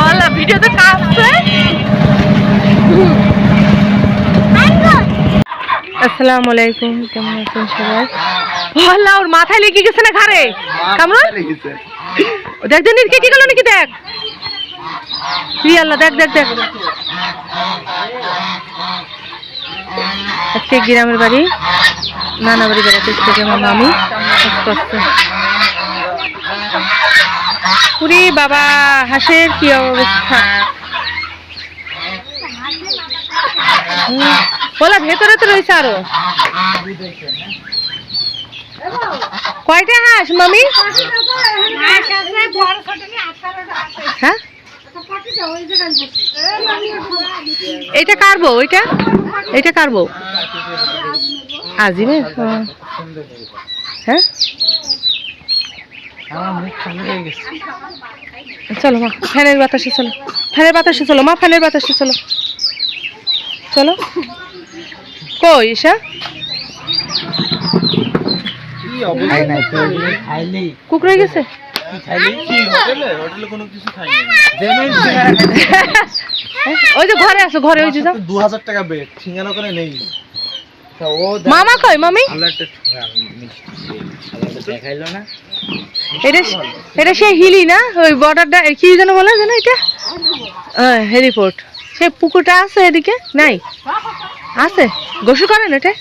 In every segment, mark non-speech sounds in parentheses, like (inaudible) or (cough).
OLA ভিডিওতে কাঁপছে আসসালামু আলাইকুম কেমন আছেন সবাই? ওলা ওর মাথায় লেগে গেছে না ঘাড়ে? কামরুন দেখ দেখ নির্কে কি গেল নাকি দেখ? ই আল্লাহ দেখ দেখ দেখ। আজকে গ্রামের বাড়ি নানা বাড়ি বেড়াতে মামি আস্তে। পুরি, বাবা, হাঁসের কি অবস্থা? বলা, ভেতরে তো রয়েছে আরও। কয়টা হাঁস, মামি? হ্যাঁ? এটা কারবো ওইটা এটা? কারবো আজিমে হ্যাঁ? চলো মা ফ্যানের বাতাসে চলো। ফ্যানের বাতাসে চলো মা ফ্যানের বাতাসে চলো। চলো। কই ঈশা? কুকুরে গেছে? হ্যাঁ? (laughs) ওই যে ঘরে আসো ঘরে ওই যে দু হাজার টাকা বেড সিঙ্গারা করে নেই। মামা কই মামি? এটা এটা সেই হিলি না? ওই বর্ডারটা কি যেন বলে যেন এটা? হ্যাঁ হেলিপোর্ট সে পুকুরটা আছে এদিকে? নাই? আছে? গোসল করেন এটা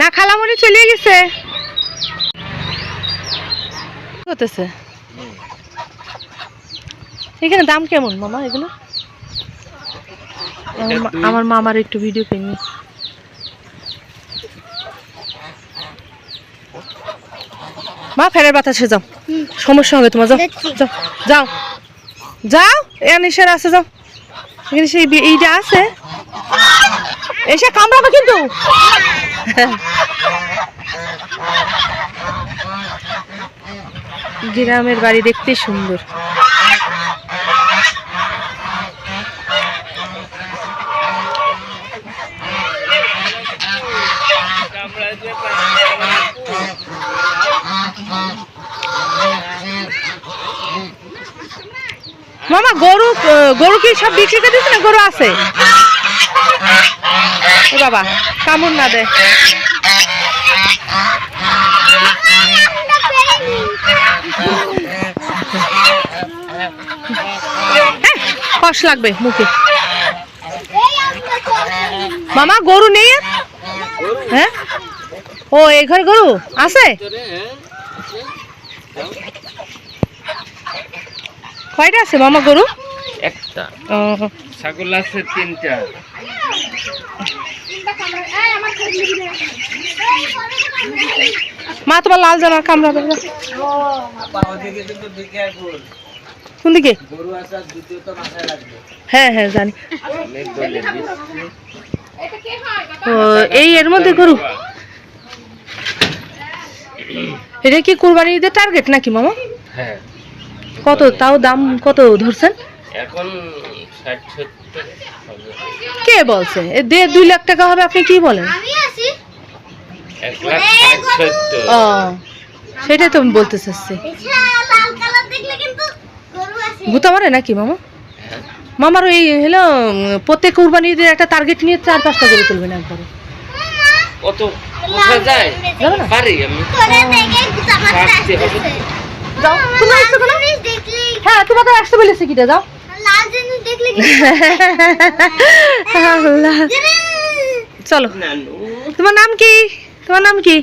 না খালামণি চলে গেছে। করতেছে? এখানে দাম কেমন মামা এগুলো? আমার মামার একটু ভিডিও পেনি মা ফেরের বাতাসে যাও। সমস্যা হবে তোমার যাও যাও যাও। যাও এনিসের আছে যাও। এখানে সেই এইটা আছে। এসে কামড়াবে কিন্তু। গ্রামের বাড়ি দেখতে সুন্দর। মামা গরু গরু কি সব বিক্রি করে দিচ্ছে না গরু আছে? ও বাবা কামড় না দে। হ্যাঁ, কষ লাগবে মুখে। মামা গরু নেই? হ্যাঁ? ও এই ঘরে গরু আছে? কয়টা আছে মামা গরু? একটা। ছাগল আছে তিনটা। মা তোমার লাল জামা কামড়াবে। কোন দিকে? হ্যাঁ হ্যাঁ জানি। ও এই এর মধ্যে গরু এটা কি কুরবানি ঈদের টার্গেট নাকি মামা? হ্যাঁ। কত? তাও দাম কত ধরছেন? এখন ষাট। কে বলছে? এ দেড় দুই লাখ টাকা হবে আপনি কি বলেন? ও সেটাই তো আমি বলতে চাচ্ছি। ভূতা মারে নাকি মামা। মামার ওই হলো প্রত্যেক কুরবানি ঈদের একটা টার্গেট নিয়ে চার পাঁচটা করে তুলবেন একবারে। কত? যায়? পারি আমি। হ্যাঁ তোমাকে আসতে বলেছে কিটা যাও। আল্লাহ। চলো। তোমার নাম কি? তোমার নাম কি?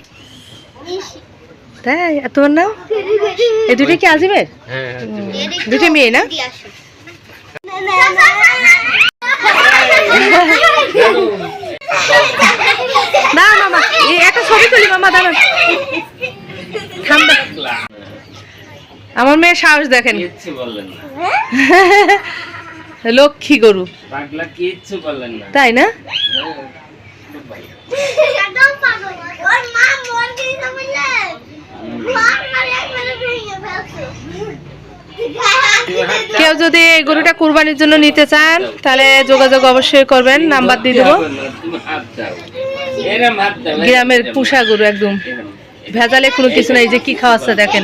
তাই? আর তোমার নাম? এই দুটো কি আজিমের? হ্যাঁ দুটো মেয়ে না? না মামা একটা ছবি তুলি মামা দাঁড়ান আমার মেয়ে সাহস দেখেন। বললেন লক্ষ্মী গরু। তাই না? হ্যাঁ। কেউ যদি এই গরুটা কুরবানির জন্য নিতে চান তাহলে যোগাযোগ অবশ্যই করবেন নাম্বার দিয়ে দেবো। গ্রামের পুষা গরু একদম। ভেজালে কোনো কিছু নেই যে কি খাওয়াচ্ছে দেখেন।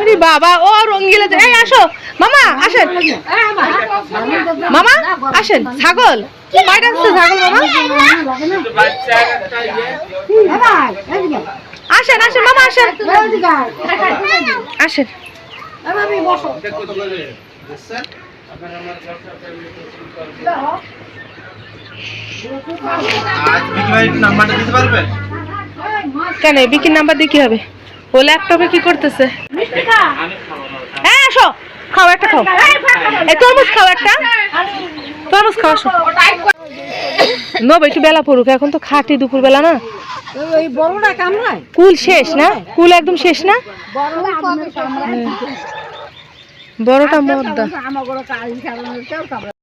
আরে বাবা ও রঙ্গিলা এই আসো। মামা আসেন। মামা আসেন। ছাগল। কয়টা আছে ছাগল মামা। আসেন আসেন মামা আসেন। আসেন। কেন বিকির নাম্বার দিয়ে কি হবে? ও ল্যাপটপে কি করতেছে? হ্যাঁ আসো। খাও একটা খাও। এই তরমুজ খাও একটা। তরমুজ খাও আসো। নব একটু বেলা পড়ুক এখন তো খাটি দুপুর বেলা না কুল শেষ না? কুল একদম শেষ না? বড়টা মদ্দা।